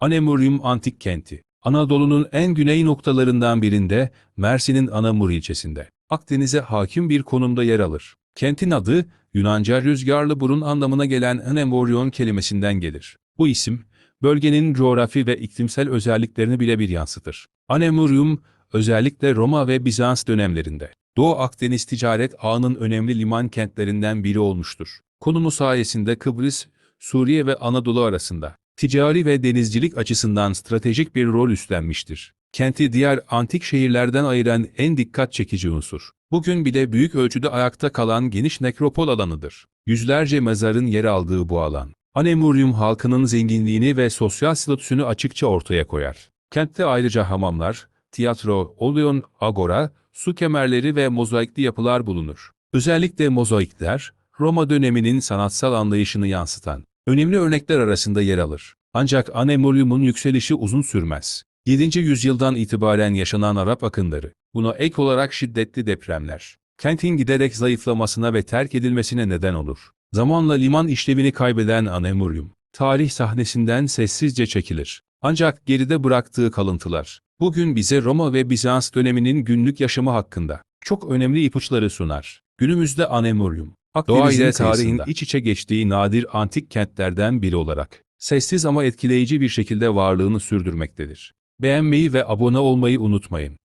Anemurium Antik Kenti. Anadolu'nun en güney noktalarından birinde, Mersin'in Anamur ilçesinde. Akdeniz'e hakim bir konumda yer alır. Kentin adı, Yunanca rüzgarlı burun anlamına gelen Anemorion kelimesinden gelir. Bu isim, bölgenin coğrafi ve iklimsel özelliklerini birebir yansıtır. Anemurium, özellikle Roma ve Bizans dönemlerinde, Doğu Akdeniz ticaret ağının önemli liman kentlerinden biri olmuştur. Konumu sayesinde Kıbrıs, Suriye ve Anadolu arasında ticari ve denizcilik açısından stratejik bir rol üstlenmiştir. Kenti diğer antik şehirlerden ayıran en dikkat çekici unsur. Bugün bile büyük ölçüde ayakta kalan geniş nekropol alanıdır. Yüzlerce mezarın yer aldığı bu alan, Anemurium halkının zenginliğini ve sosyal statüsünü açıkça ortaya koyar. Kentte ayrıca hamamlar, tiyatro, Oleon, agora, su kemerleri ve mozaikli yapılar bulunur. Özellikle mozaikler, Roma döneminin sanatsal anlayışını yansıtan önemli örnekler arasında yer alır. Ancak Anemurium'un yükselişi uzun sürmez. 7. yüzyıldan itibaren yaşanan Arap akınları, buna ek olarak şiddetli depremler, kentin giderek zayıflamasına ve terk edilmesine neden olur. Zamanla liman işlevini kaybeden Anemurium, tarih sahnesinden sessizce çekilir. Ancak geride bıraktığı kalıntılar, bugün bize Roma ve Bizans döneminin günlük yaşamı hakkında çok önemli ipuçları sunar. Günümüzde Anemurium, doğa ile tarihin iç içe geçtiği nadir antik kentlerden biri olarak, sessiz ama etkileyici bir şekilde varlığını sürdürmektedir. Beğenmeyi ve abone olmayı unutmayın.